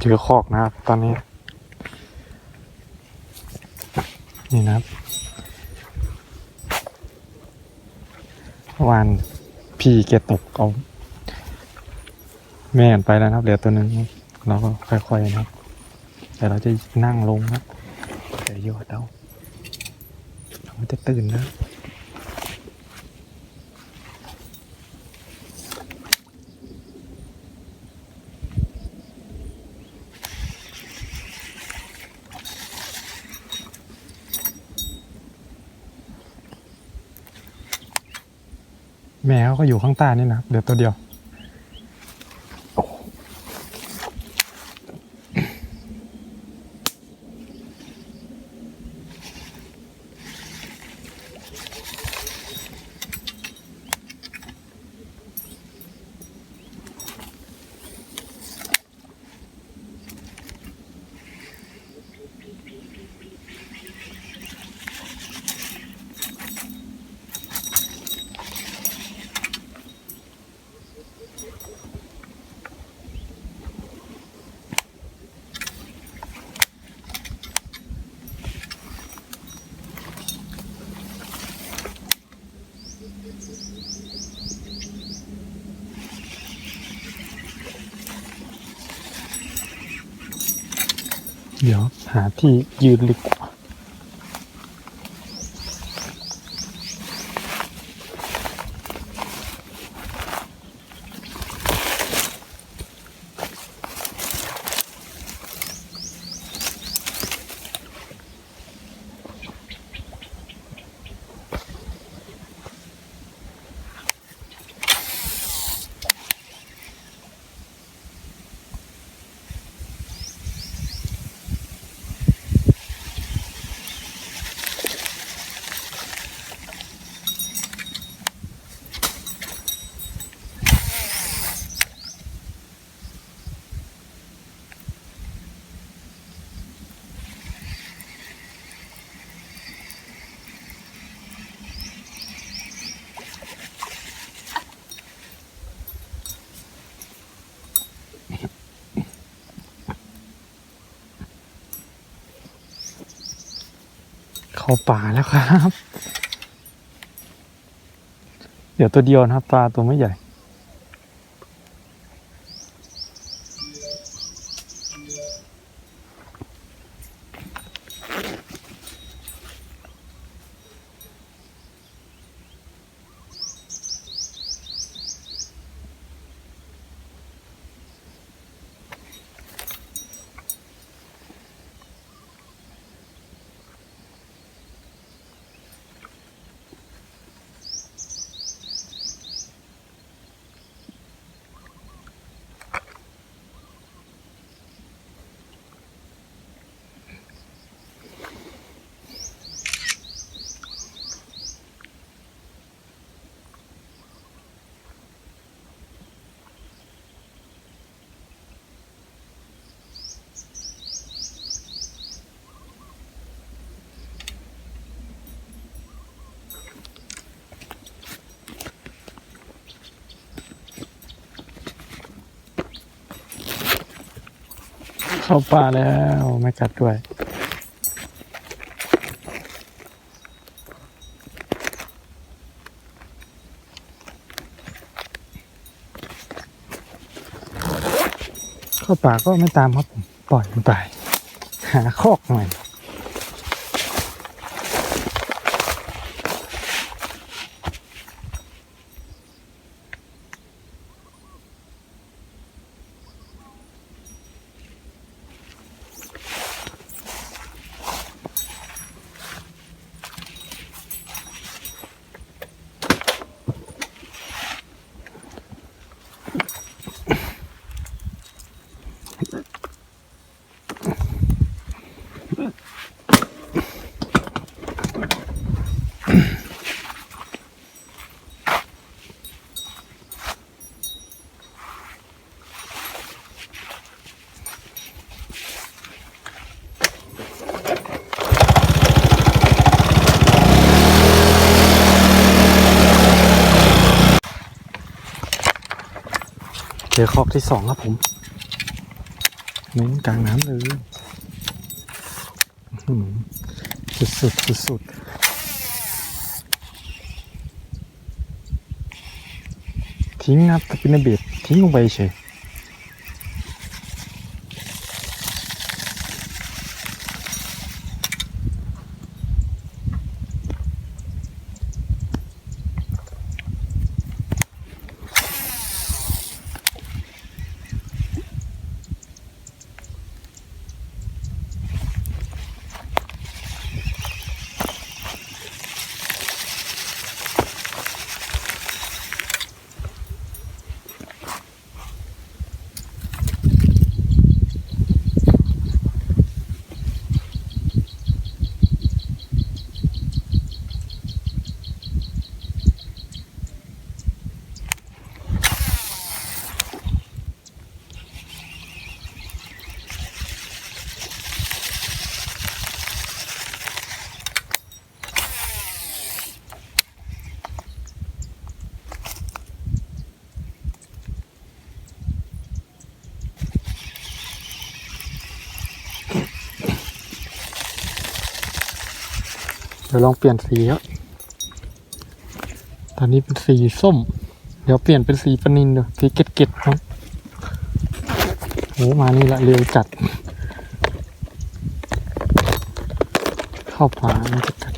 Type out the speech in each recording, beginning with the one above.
เจอคอกนะครับ ตอนนี้ นี่นะครับวานพี่เกตกเอาแม่นไปแล้วนะครับเหลือตัวหนึ่งเราก็ค่อยๆนะครับแต่เราจะนั่งลงนะแต่ยอดเอาเราไม่จะตื่นนะ ก็อยู่ข้างใต้นี่นะครับเดี๋ยวตัวเดียว เดี๋ยวหาที่ยืนดีกว่า เข้าป่าแล้วครับ เดี๋ยวตัวเดียวนะครับ ปลาตัวไม่ใหญ่ เข้าป่าแล้วไม่กัดด้วยเข้าป่าก็ไม่ตามครับผมปล่อยมันไปหาคอกหน่ ออกที่สองครับผมนู้นกลางน้ำเลยสุดสุดสุดสุดๆทิ้งนะครับสปินเนอร์เบดทิ้งลงไปเฉย เดี๋ยวลองเปลี่ยนสีครับตอนนี้เป็นสีส้ม เดี๋ยวเปลี่ยนเป็นสีปนินดูสีเกตเกตครับโหมานี่ละเร็วจัด เข้าป่ามันจะกัด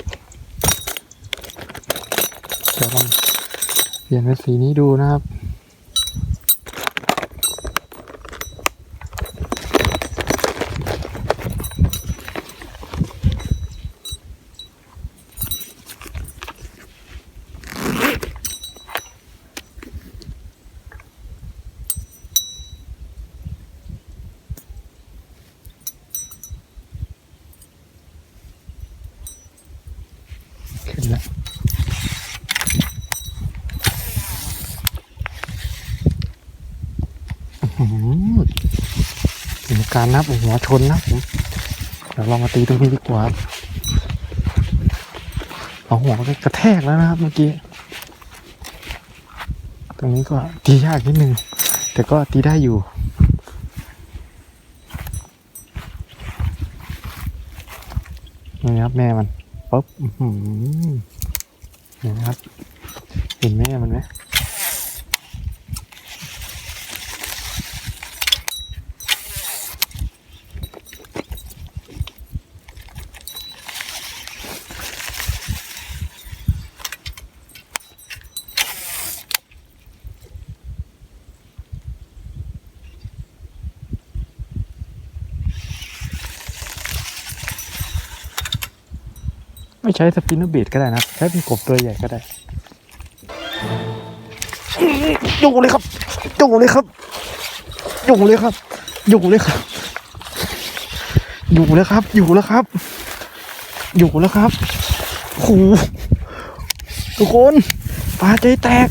เดี๋ยวลองเปลี่ยนเป็นสีนี้ดูนะครับ ขึ้นแล้วอื้อหือมี การนับหัวชนนะผมเดี๋ยวเรามาตีตรงนี้ดีกว่าเอาหัวไปกระแทกแล้วนะครับเมื่อกี้ ตรงนี้ก็ตียากนิดนึง แต่ก็ตีได้อยู่นี่ครับแม่มันปุ๊บอื้อหือเห็นไหมครับ เห็นแม่มันไหม ไม่ใช้สปินเนอร์เบดก็ได้นะครับ ใช้เป็นกบตัวใหญ่ก็ได้อยู่เลยครับอยู่เลยครับอยู่เลยครับอยู่เลยครับอยู่แล้วครับ อยู่แล้วครับ อยู่แล้วครับโอ้โหทุกคนปลาใจแตก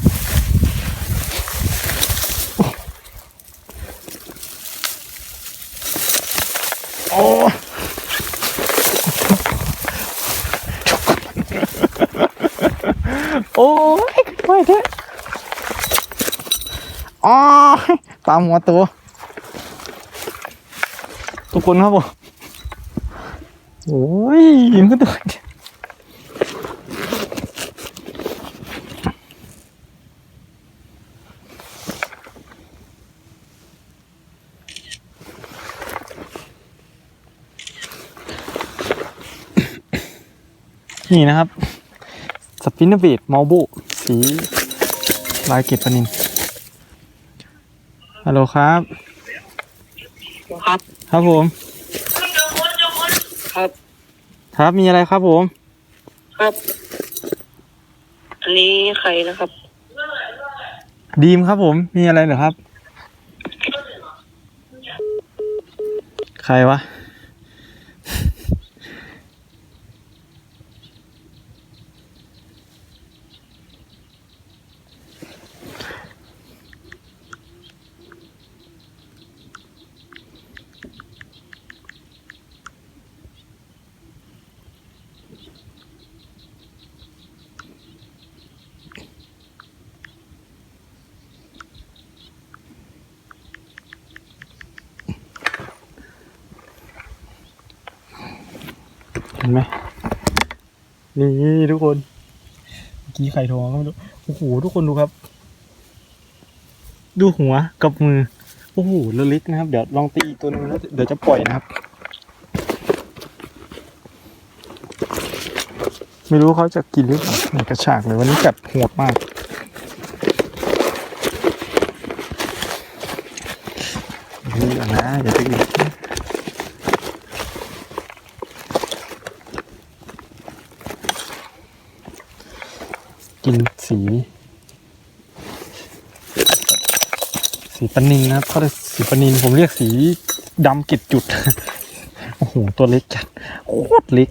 โอ้โอ้ยไม่เถอะอ๋อ ตามหัวตัว ทุกคนครับผมโอ้ยมันก็ตัวนี่นะครับ สปินเนอร์เบดมอลโบสีลายเก็บปนิน ฮัลโหลครับ ครับ ครับผม ครับ ครับมีอะไรครับผม ครับ อันนี้ใครนะครับ ดีมครับผม มีอะไรเหรอครับ ใครวะ ห็นไหมนี่ทุกคนเมื่อกี้ไข่ทองก็ไม่รู้โอ้โหทุกคนดูครับ ดูหัวกับมือโอ้โหลลิกนะครับ เดี๋ยวลองตีอีกตัวหนึงแล้วเดี๋ยวจะปล่อยนะครับ ไม่รู้เขาจะกินหรือเปล่าเนี่ยกระชากเลยวันนี้กัดโหดมาก นี่ก่อนนะอย่าไปอีกกินสี สี ปนินนะครับเขาเรียกสีปนินผมเรียกสีดำกิดจุด โอ้โห ตัวเล็กจัด โคตรเล็ก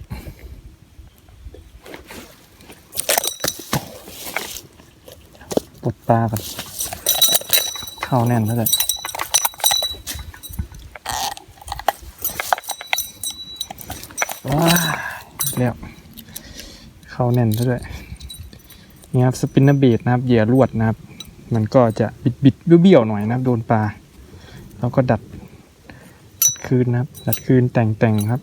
ปลดตาก่อนเข้าแน่นแล้วเลยว้าเรียบเข้าแน่นซะด้วยนี่ครับ สปินเนอร์เบดนะครับ เหยื่อลวดนะครับ มันก็จะบิดบิดๆเบี้ยวๆหน่อยนะครับ โดนปลาแล้วก็ดัดดัดคืนนะครับ ดัดคืนแต่งแต่งๆครับ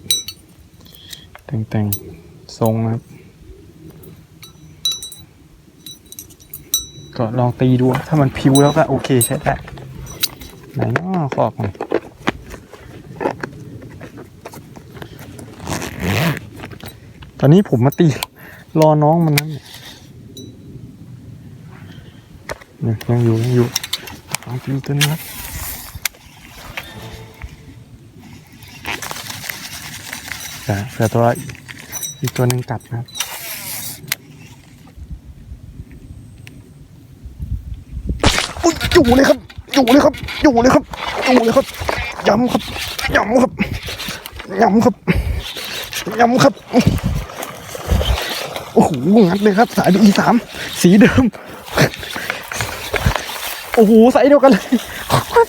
แต่งแต่งๆทรงนะครับ ก็ลองตีดูถ้ามันพิวแล้วก็โอเคใช้ได้ไหนเนาะขอบมันตอนนี้ผมมาตีรอน้องมันนะ เนี่ยยังอยู่ยังอยู่ลองตีตัวนี้ครับแต่แต่ตัวอีกตัวหนึ่งกัดนะครับอุ๊ยอยู่เลยครับอยู่เลยครับอยู่เลยครับอยู่เลยครับย้ำครับย้ำครับย้ำครับย้ำครับโอ้โหงัดเลยครับ สายดีสามสีเดิม โอ้โหสายเดียวกันเลย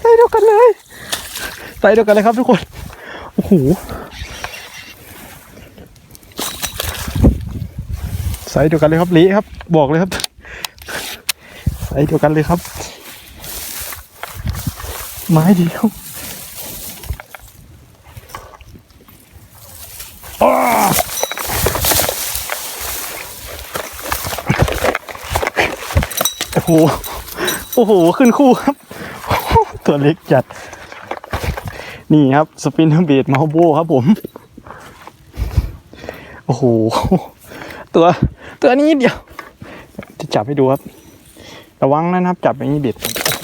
สายเดียวกันเลยสายเดียวกันเลยครับทุกคนโอ้โหสายเดียวกันเลยครับละครับ บอกเลยครับสายเดียวกันเลยครับ ไม้เดียวโอ้โห โอ้โห ขึ้นคู่ครับ ตัวเล็กจัด นี่ครับสปินเนอร์เบดมาโบครับผม โอ้โห ตัวตัวนี้เดียว จะจับให้ดูครับ ระวังนะครับ จับอย่างนี้เบ็ดอ้โห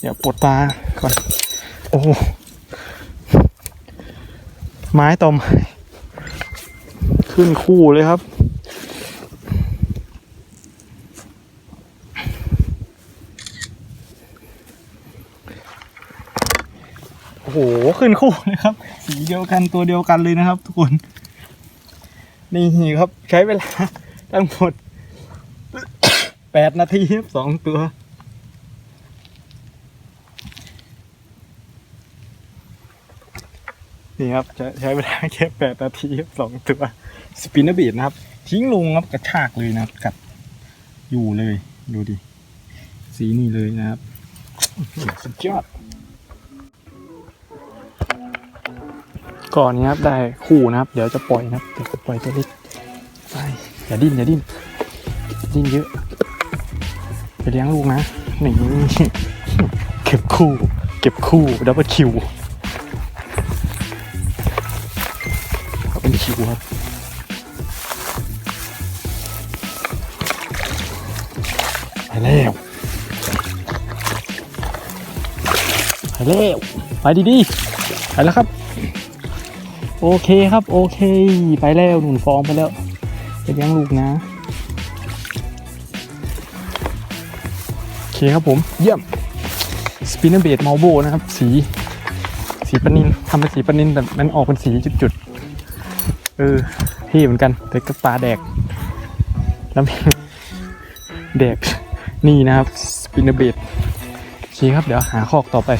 เดี๋ยวปลดปลาก่อน โอ้ไม้ต่อไม้ขึ้นคู่เลยครับ โอ้โหขึ้นคู่เลยครับ สีเดียวกันตัวเดียวกันเลยนะครับ ทุกคน นี่ครับใช้เวลาทั้งหมดแปดนาทีครับสองตัวนี่ครับใช้เวลาแค่แปดนาทีครับสองตัวสปินเนอร์บีดนะครับ ทิ้งลงครับกระชากเลยนะครับกัดอยู่เลยดูดิสีนี่เลยนะครับสุดยอด ก่อนนี้ครับได้คู่นะครับ เดี๋ยวจะปล่อยนะครับเดี๋ยวจะปล่อยตัวเล็กไปอย่าดิ้นอย่าดิ้นดิ้นเยอะไปเลี้ยงลูกนะหนี่เก็บคู่ เก็บคู่ดับเบิลคิวเป็นคิวครับไปแล้วไปแล้วไปดีๆไปแล้วครับ โอเคครับโอเค ไปแล้วหนุนฟองไปแล้วไปเลี้ยงลูกนะโอเคครับผมเยี่ยมสปินเนอร์เบดมาโบนะครับ สี สีปนินทำเป็นสีปนินแต่มันออกเป็นสีจุดๆเออเท่เหมือนกัน แต่ก็ปลาแดก แล้วแดกนี่นะครับสปินเนอร์เบดโอเคครับเดี๋ยวหาคอกต่อไป